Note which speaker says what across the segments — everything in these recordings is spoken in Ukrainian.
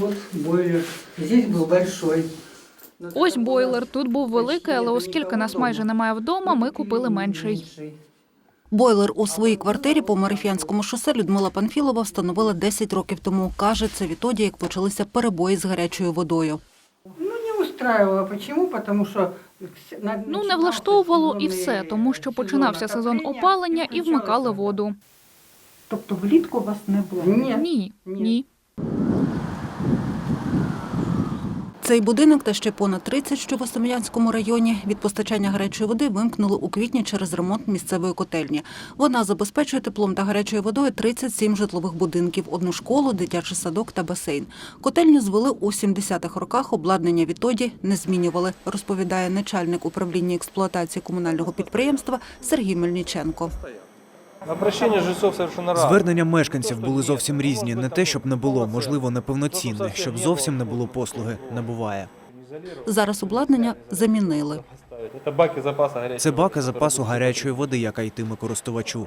Speaker 1: Вот бойлер. Здесь был большой.
Speaker 2: Ось бойлер. Тут був великий, але оскільки нас майже немає вдома, ми купили менший.
Speaker 3: Бойлер у своїй квартирі по Мариф'янському шосе Людмила Панфілова встановила 10 років тому. Каже, це відтоді, як почалися перебої з гарячою водою.
Speaker 1: Ну, не устраивало. Почему? Потому что... на-
Speaker 2: Ну не влаштовувало і все, тому що починався сезон опалення і вмикали воду.
Speaker 4: Тобто влітку у вас не було?
Speaker 1: Ні.
Speaker 2: Ні, ні.
Speaker 3: Цей будинок та ще понад 30, що в Остом'янському районі, від постачання гарячої води вимкнули у квітні через ремонт місцевої котельні. Вона забезпечує теплом та гарячою водою 37 житлових будинків, одну школу, дитячий садок та басейн. Котельню звели у 70-х роках, обладнання відтоді не змінювали, розповідає начальник управління експлуатації комунального підприємства Сергій Мельниченко.
Speaker 5: Звернення мешканців були зовсім різні. Не те, щоб не було, можливо, неповноцінне, щоб зовсім не було послуги, не буває.
Speaker 3: Зараз обладнання замінили.
Speaker 6: Це баки запасу гарячої.
Speaker 5: Води, яка йтиме користувачу.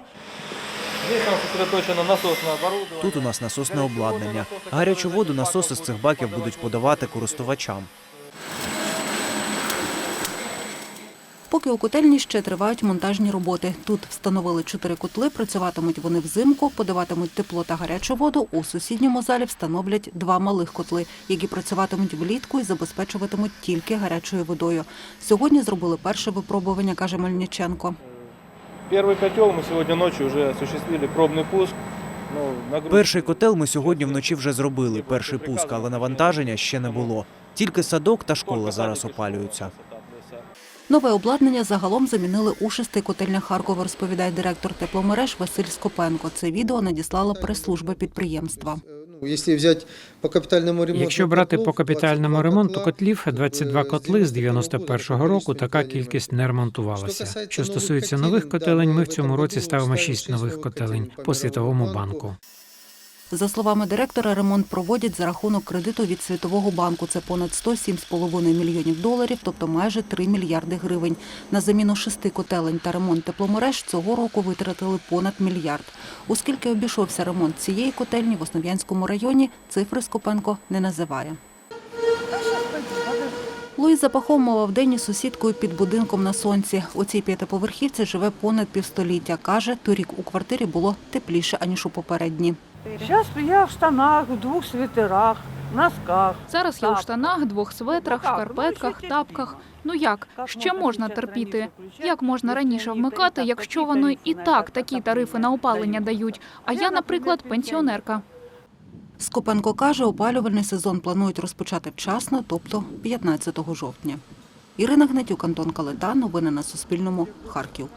Speaker 5: Тут у нас насосне обладнання. Гарячу воду насоси з цих баків будуть подавати користувачам.
Speaker 3: Поки у котельні ще тривають монтажні роботи. Тут встановили чотири котли, працюватимуть вони взимку, подаватимуть тепло та гарячу воду. У сусідньому залі встановлять два малих котли, які працюватимуть влітку і забезпечуватимуть тільки гарячою водою. Сьогодні зробили перше випробування, каже Мельниченко.
Speaker 6: Перший котел ми сьогодні ночі вже осуществили пробний пуск. Ну,
Speaker 5: Перший котел ми сьогодні вночі вже зробили. Перший пуск, але навантаження ще не було. Тільки садок та школа зараз опалюються.
Speaker 3: Нове обладнання загалом замінили у шести котельнях Харкова, розповідає директор тепломереж Василь Скопенко. Це відео надіслала прес-служба підприємства.
Speaker 7: Ну, Якщо по капітальному ремонту,
Speaker 8: брати по капітальному ремонту котлів, 22
Speaker 7: е,
Speaker 8: котли з
Speaker 7: з
Speaker 8: 91-го року така кількість не ремонтувалася. Що стосується нових котелень, ми в цьому році ставимо 6 нових котелень по Світовому банку.
Speaker 3: За словами директора, ремонт проводять за рахунок кредиту від Світового банку. Це понад 107,5 мільйонів доларів, тобто майже 3 мільярди гривень. На заміну шести котелень та ремонт тепломереж цього року витратили понад мільярд. Оскільки обійшовся ремонт цієї котельні в Основ'янському районі, цифри Скопенко не називає. Луїза Пахомова вдень із сусідкою під будинком на сонці. У цій п'ятиповерхівці живе понад півстоліття. Каже, торік у квартирі було тепліше, аніж у попередні.
Speaker 9: Сейчас я в штанах, в двух свитерах, носках.
Speaker 2: Зараз я у штанах, двох светрах, шкарпетках, тапках. Ну як? Ще
Speaker 9: можна
Speaker 2: можна
Speaker 9: 50
Speaker 2: терпіти? Як можна раніше вмикати, якщо воно і так такі тарифи на опалення
Speaker 9: дають.
Speaker 2: дають? А
Speaker 9: Я, наприклад,
Speaker 2: пенсіонерка.
Speaker 3: Скопенко каже, опалювальний сезон планують розпочати вчасно, тобто 15 жовтня. Ірина Гнатюк, Антон Калита. Новини на Суспільному. Харків.